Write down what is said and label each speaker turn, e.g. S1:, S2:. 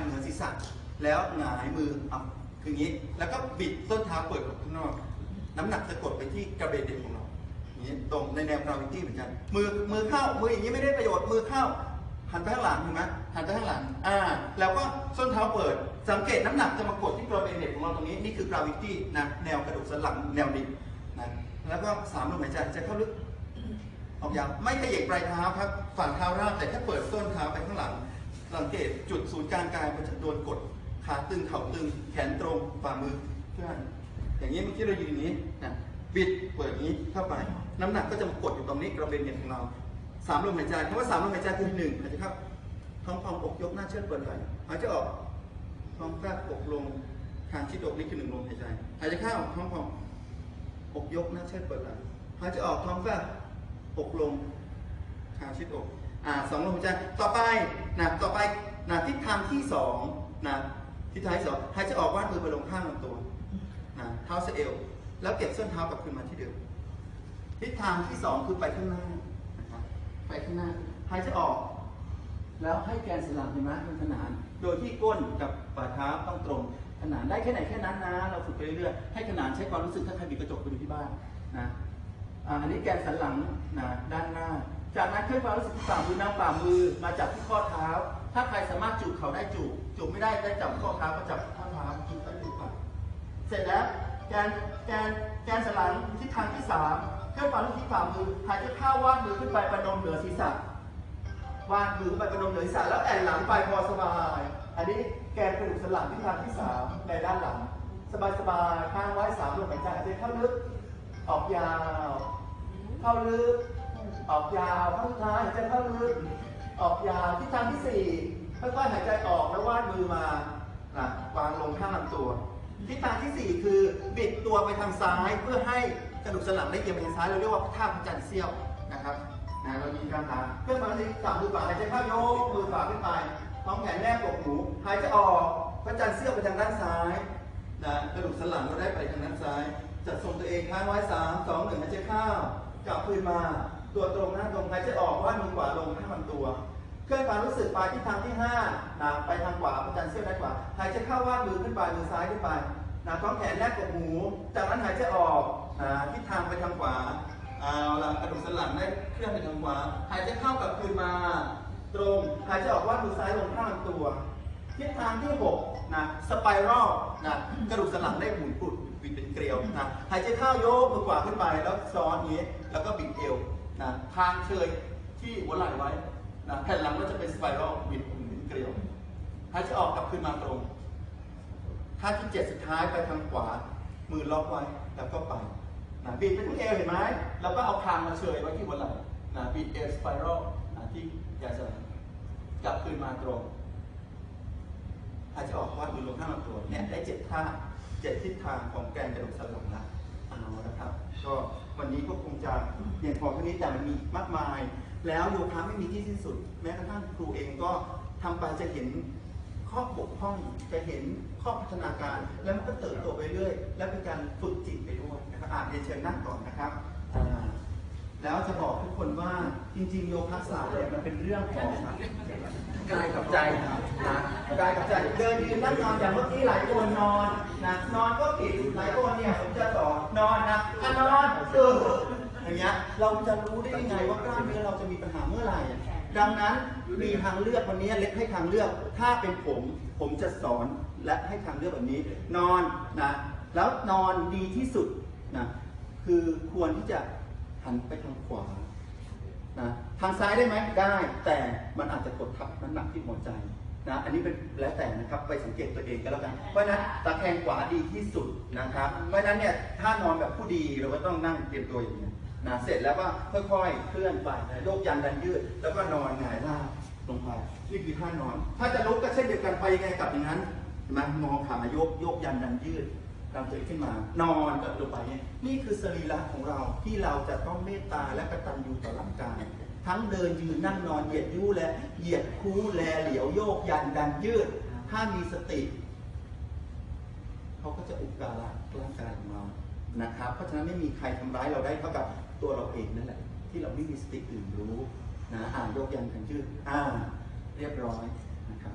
S1: เหนือศีรษะแล้วหงายมืออะคืออย่างนี้ แล้วก็บิดส้นเท้าเปิดออกข้างนอก น้ำหนักจะกดไปที่กระเบนเด็กของเราอย่างนี้ตรงในแนวกราวิตี้เหมือนกัน มือมือเข้ามืออย่างนี้ไม่ได้ประโยชน์มือเข้าหันไปข้างหลังเห็นไหมหันไปข้างหลัง อ่า แล้วก็ส้นเท้าเปิด สังเกตน้ำหนักจะมากดที่กระเบนเด็กของเราตรงนี้ นี่คือกราวิตี้นะ แนวกระดูกสันหลัง แนวดิ่งนะ แล้วก็สามลมหายใจหายใจเข้าลึก ออกยาว ไม่ขยับปลายเท้าครับ ฝ่าเท้าราบแต่แค่เปิดส้นเท้าไปข้างหลัง สังเกตจุดศูนย์กลางกายมันจะโดนกดขาตึงเข่าตึงแขนตรงฝ่ามือเคลื่อนอย่างนี้เมื่อกี้เรายืนอย่างนี้นะบิดเปิดนี้เข้าไป น้ำหนักก็จะมากดอยู่ตรงนี้กระเบนเน็ตของเราสามลมหายใจคำว่าสามลมหายใจคือหนึ่งหายใจเข้าท้องพองอกยกหน้าเชิดเปิดไหล่หายใจออกท้องแฟบอกลงคางชิดอกนี่คือหนึ่งลมหายใจหายใจเข้าท้องพองอกยกหน้าเชิดเปิดไหล่หายใจออกท้องแฟบอกลงคางชิดอก อ่าสองลมหายใจต่อไปนะต่อไปนะทิศทางที่สองนะทิศทางที่สองหายใจออกวาดมือไปลงข้างลำตัวนะเท้าสะเอว แล้วเก็บส้นเท้ากลับคืนมาที่เดิมทิศทางที่สองคือไปข้างหน้านะครับไปข้างหน้าหายใจออก แล้วให้แกนสลังเห็นไหมมันขนาน โดยที่ก้นกับฝ่าเท้าต้องตรง ขนานได้แค่ไหนแค่นั้นนะ เราฝึกไปเรื่อยๆให้ขนานใช้ความรู้สึกถ้าใครมีกระจกไปดูที่บ้านนะอันนี้แกนสันหลังนะด้าน จากนั้นเคลื่อนความรู้สึกที่ฝ่ามือนำฝ่ามือมาจับที่ข้อเท้า ถ้าใครสามารถจูบเขาได้จูบจูบไม่ได้ได้จับข้อเท้าก็จับข้อเท้าจูบไปจูบไปเสร็จแล้วแกนแกนแกนสลังทิศทางที่สามเคลื่อนความรู้สึกที่ฝ่ามือหายใจเข้าวาดมือขึ้นไปประนมเหนือศีรษะวางมือไปกระดมเหนือศีรษะแล้วแอนหลังไปพอสบาย อันนี้แกนกระดูกสันหลังที่ทางที่สามในด้านหลัง สบายสบายๆข้างไว้สามลมหายใจหายใจเข้าลึกออกยาว เข้าลึก ออกยาวข้างท้ายหายใจเข้าลึกออกยาวที่ทางที่สี่ค่อยๆหายใจออกแล้ววาดมือมานะวางลงข้างลำตัวทิศทางที่สี่คือบิดตัวไปทางซ้ายเพื่อให้กระดูกสันหลังได้เอียงไปทางซ้ายเราเรียกว่าท่าพระจันทร์เสี้ยวนะครับนะเรามีการทำเครื่อมือที่สามมือขวาหายใจเข้ายกมือขวาขึ้นไปท้องแขนแนบอกหูหายใจออกพระจันทร์เสี้ยวไปทางด้านซ้ายนะกระดูกสันหลังเราได้ไปทางด้านซ้ายจัดทรงตัวเองค้างไว้สามสองหนึ่งหายใจเข้ากลับคืนมา ตัวตรงหน้าตรงหายใจออกว่าดมือขวาลงข้างลำตัว เคลื่อนความรู้สึกไปที่ทางที่5นะไปทางขวาพระจันทร์เสี้ยวด้านขวาหายใจเข้าว่าดมือขึ้นไปมือซ้ายขึ้นไปนะท้องแขนแนบกับหู จากนั้นหายใจออกนะทิศทางไปทางขวาเอาละกระดูกสันหลังได้เคลื่อนไปทางขวาหายใจเข้ากลับคืนมา ตรงหายใจออกว่าดมือซ้ายลงข้างลำตัวทิศทางที่6นะสไปรัลนะกระดูกสันหลังได้หมุนปุดบิดเป็นเกลียวนะหายใจเข้าโยกมือขวาขึ้นไปแล้วซ้อนนี้ แล้วก็บิดเอว นะทางเชยที่หัวไหล่ไว้นะแผ่นหลังก็จะเป็นสไปรัลบิดหมุนเป็นเกลียวหายใจออกกลับขึ้นมาตรงท่าที่เจ็ดสุดท้ายไปทางขวา มือล็อกไว้แล้วก็ไปนะบิดไปที่เอวเห็นไหมแล้วก็เอาคางมาเชยไว้ที่หัวไหล่นะบิดเอวสไปรัลนะที่แกนสลังกลับขึ้นมาตรงหายใจออกวาดมือลงข้างลำตัวเนี่ยได้เจ็ดท่าเจ็ดทิศทางของแกนกระดูกสันหลังละ เอาละครับ ก็วันนี้ก็คงจะเพียงพอเท่านี้แต่มันมีมากมาย แล้วโยคะไม่มีที่สิ้นสุด แม้กระทั่งครูเองก็ทำไปจะเห็นข้อบกพร่องจะเห็นข้อพัฒนาการ แล้วมันก็เติบโตไปเรื่อย และเป็นการฝึกจิตไปด้วยนะครับอานเรียนเชิญนั่งก่อนนะครับ แล้วจะบอกทุกคนว่าจริงๆ โยคะศาสตร์เนี่ยมันเป็นเรื่องของกายกับใจนะกายกับใจเดินยืนนั่งนอนอย่างเมื่อกี้หลายคนนอนนะนอนก็ผิดหลายคนเนี่ยผมจะสอนนอนนะอะนอนเอออย่างเงี้ยเราจะรู้ได้ยังไงว่ากล้ามเนื้อเราจะมีปัญหาเมื่อไหร่ ดังนั้นมีทางเลือกวันนี้เล็กให้ทางเลือก ถ้าเป็นผม ผมจะสอนและให้ทางเลือกแบบนี้ นอนนะแล้วนอนดีที่สุดนะคือควรที่จะ หันไปทางขวานะทางซ้ายได้ไหมได้แต่มันอาจจะกดทับน้ำหนักที่หัวใจนะอันนี้เป็นแล้วแต่นะครับไปสังเกตตัวเองก็แล้วกัน เพราะนั้นตะแคงขวาดีที่สุดนะครับ เพราะนั้นเนี่ยถ้านอนแบบผู้ดีเราก็ต้องนั่งเตรียมตัวอย่างนี้นะเสร็จแล้วก็ค่อยๆเคลื่อนไปโยกยันดันยืด แล้วก็นอนหงายหน้าลงไปนี่คือท่านอน ถ้าจะลุกก็เช่นเดียวกันไปยังไงกลับอย่างนั้นเห็นไหมงอขาโยกโยกยันดันยืด นำตัวเองขึ้นมานอนกับลงไปเนี่ยนี่คือสรีระของเราที่เราจะต้องเมตตาและกตัญญูต่อร่างกาย ทั้งเดินยืนนั่งนอนเหยียดยู่และเหยียดคู้แลเหลียวโยกยันดันยืด ถ้ามีสติเขาก็จะอุปการะร่างกายของเรานะครับ เพราะฉะนั้นไม่มีใครทำร้ายเราได้เท่ากับตัวเราเองนั่นแหละ ที่เราไม่มีสติตื่นรู้นะอ่านโยกยันดันยืดอ่าเรียบร้อยนะครับ